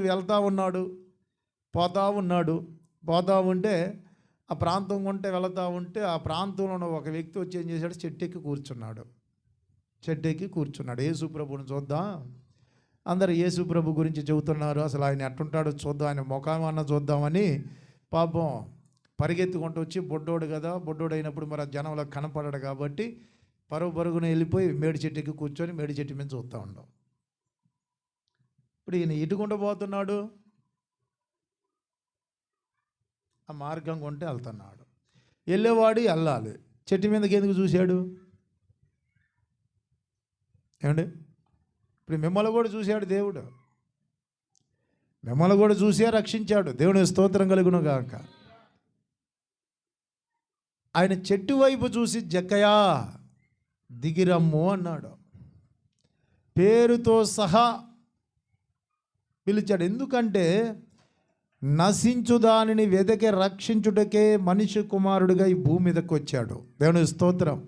వెళ్తా ఉన్నాడు పోతా ఉన్నాడు. పోతా ఉంటే ఆ ప్రాంతం ఉంటే వెళతా ఉంటే ఆ ప్రాంతంలో ఉన్న ఒక వ్యక్తి వచ్చి ఏం చేశాడు? చెట్టెక్కి కూర్చున్నాడు. చెట్టెక్కి కూర్చున్నాడు. యేసు ప్రభుని చూద్దాం. అందరు యేసు ప్రభు గురించి చెబుతున్నారు. అసలు ఆయన ఎట్టుంటాడో చూద్దాం. ఆయన ముఖం అన్న చూద్దామని పాపం పరిగెత్తుకుంటూ వచ్చి బొడ్డోడు కదా బొడ్డోడు అయినప్పుడు మరి ఆ జనంలో కనపడడు కాబట్టి పరుగు పరుగున వెళ్ళిపోయి మేడి చెట్టు కూర్చొని మేడి చెట్టు మీద చూస్తూ ఉండవు ఇప్పుడు ఈయన ఇటుకుంటూ పోతున్నాడు. ఆ మార్గం కొంటే వెళ్తున్నాడు. వెళ్ళేవాడు వెళ్ళాలి. చెట్టు మీదకి ఎందుకు చూశాడు? ఏమండి? ఇప్పుడు మిమ్మల్ని కూడా చూశాడు దేవుడు. మిమ్మల్ని కూడా చూసే రక్షించాడు. దేవుని స్తోత్రం కలుగును గాక. ఆయన చెట్టు వైపు చూసి జక్కయా దిగిరమ్ము అన్నాడు. పేరుతో సహా పిలిచాడు. ఎందుకంటే నశించు దానిని వెదకే రక్షించుటకే మనిషి కుమారుడిగా ఈ భూమి మీదకి వచ్చాడు. దేవుని స్తోత్రం.